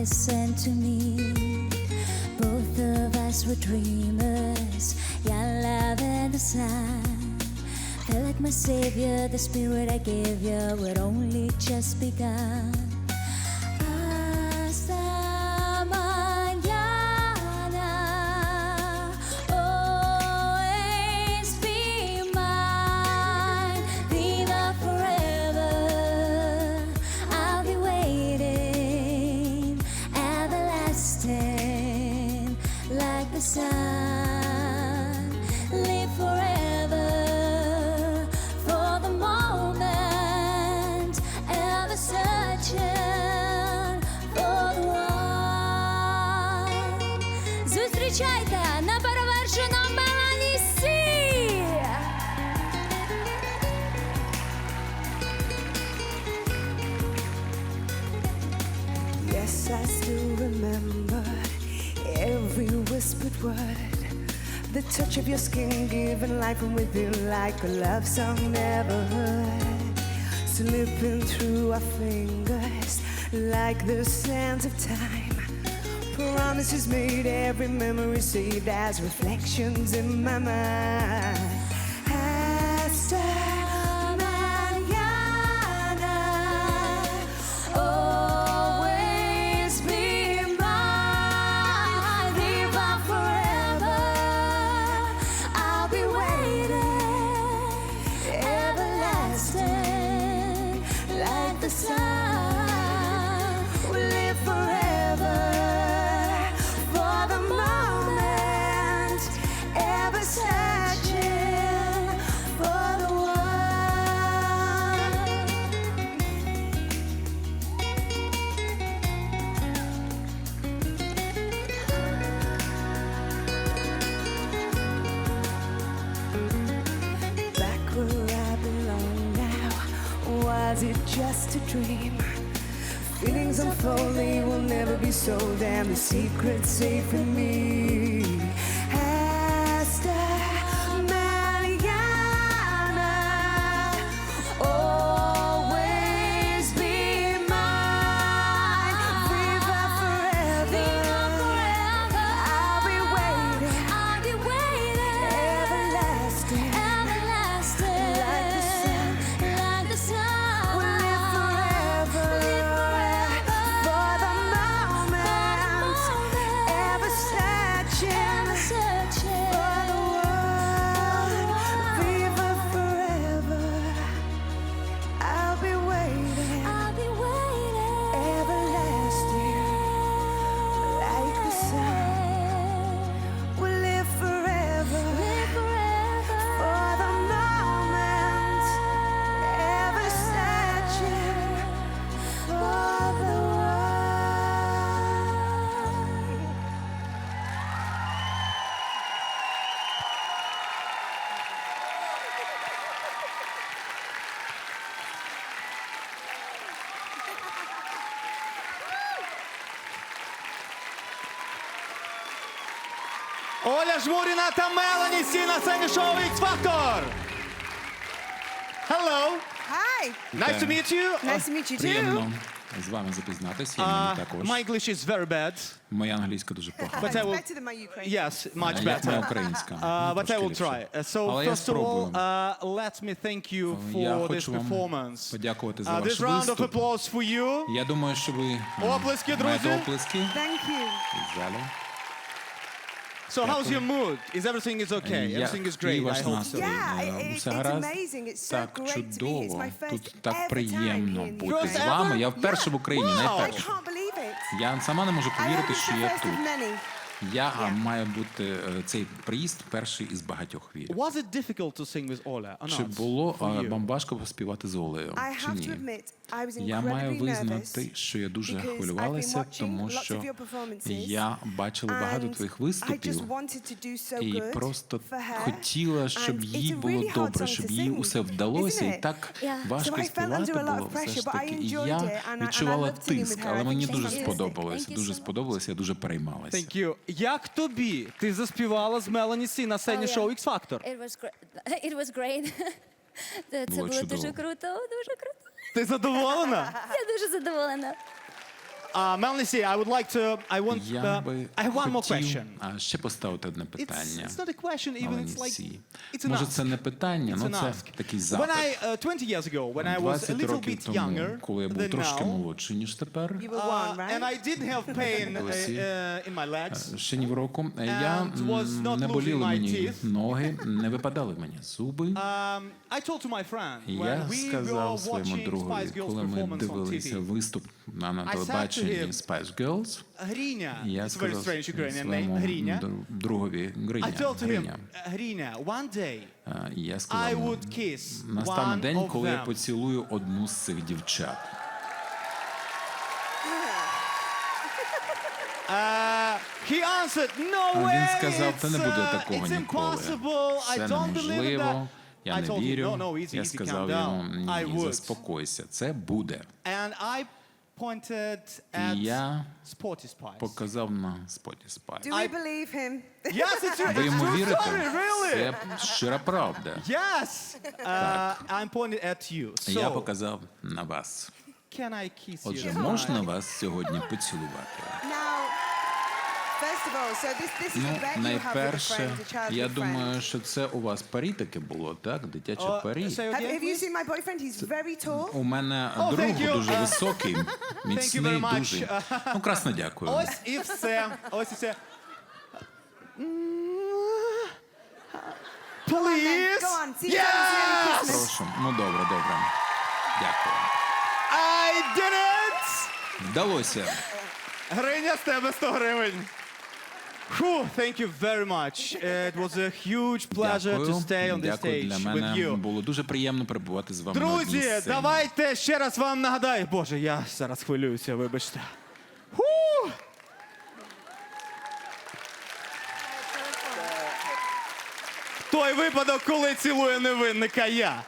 has sent to me. Both of us were dreamers, young love and the sun. Felt like my savior, the spirit I gave you would only just begun. Зустрічайте неперевершену Мелані Сі! Yes, I still remember every whispered word. The touch of your skin giving life from within like a love song never heard. Slipping through our fingers like the sands of time. Promises made, every memory saved as reflections in my mind. Hasta it just a dream? Feelings unfolding will never be sold, and the secret safe in me. Оля Жмуріна та Мелані Сі на сцені шоу X Factor. Hello. Hi, Nice to meet you. nice to meet you too. Приємно з вами запізнатися. І Uh, мені також. my English is very bad. Моя англійська дуже погана. But I will... Better than my Ukrainian. Yes, much як моя better. українська? Uh, Ну, but I трошки will ліпше. try. Uh, So, Але я first of all, спробую. uh, let me thank you Я for this хочу вам performance. подякувати за Uh, ваш this round of виступ. applause for you. Я думаю, що ви е, Оплески, маєте оплески Thank you. в залі. So, how's your mood? Is everything is okay? Я- Everything is great. ваш I hope настрій? so. Yeah, Е, it- Усе it's гаразд? amazing. It's so Так great to be. It's чудово. my first Тут ever так приємно time бути First з вами. Я вперше в Україні, Wow. I найперше. can't believe it. Я сама не можу I hope повірити, it's що the я first тут. many. Я маю бути е, цей приїзд перший із багатьох вірів. Was it difficult to sing with Ola? or Чи було you? бомбашко поспівати з Олею? Чи ні? Я маю визнати, що я дуже хвилювалася, тому що я бачила багато твоїх виступів і просто хотіла, щоб їй було добре, щоб їй усе вдалося, і так важко співати було все ж таки. І я відчувала тиск, але мені дуже сподобалося. Дуже сподобалося, я дуже переймалася. Як тобі? Ти заспівала з Мелані Сі на сцені Oh, yeah. шоу X Factor. It was great. It was great. Це Було було дуже круто, дуже круто. Ти задоволена? Я дуже задоволена. Uh, Melanie C, I would like to. I want. Я Uh, би I have one more хотів question. а, ще поставити одне It's, питання. it's not a question, even. It's like. Сі. It's an Може, ask. це не питання, It's ну an це ask. такий When запит. I uh, 20 years ago, when I was a 20 little років bit тому, younger коли я був than трошки now, молодший, ніж тепер, You were uh, one, and I didn't have pain uh, uh, in my legs. ще ні в року, е, я And was м, not не losing боліли my мені teeth. ноги, не випадали мені зуби. Um, I told to my friend І when Я we were сказав своєму watching другові, Spice Girls коли ми performance on дивилися TV. виступ на, на I телебаченні Spice Girls, Гріня, я сказав своєму Гріня. другові I him, Гріня, one day Я I сказав, йому, would kiss настане one день, of коли я поцілую одну з цих дівчат. Uh, he answered, no way, він сказав, та не буде uh, такого it's ніколи. Це don't believe in that. неможливо, я не вірю. no, no, easy, Я сказав йому, ні, заспокойся, це буде. Pointed І at я Sporty Spice. показав на Spotify. Do we believe him? Yes, it's, Ви it's true вірите? story, really. Це щира правда. Yes, uh, I'm pointing at you. Я показав на вас. can I kiss Отже, you? можна вас сьогодні поцілувати? Ну, you найперше, я думаю, що це у вас парі таке було, так? Дитяче Uh, парі. you. У мене Oh, друг thank you. дуже Uh, високий, міцний, much. дуже. Ну, красно дякую. Ось і все. Ось і все. Please. Go on, see really Yes! Прошу. Ну, добре, добре. Дякую. I did it! Вдалося. Гриня, з тебе 100 гривень. Whew, thank you very much. It was a huge pleasure to stay on this Дякую. Для stage with мене you. було дуже приємно перебувати з вами на одній Друзі, сцені. давайте ще раз вам нагадаю. Боже, я зараз хвилююся, вибачте. Ху! Той випадок, коли цілує невинника я.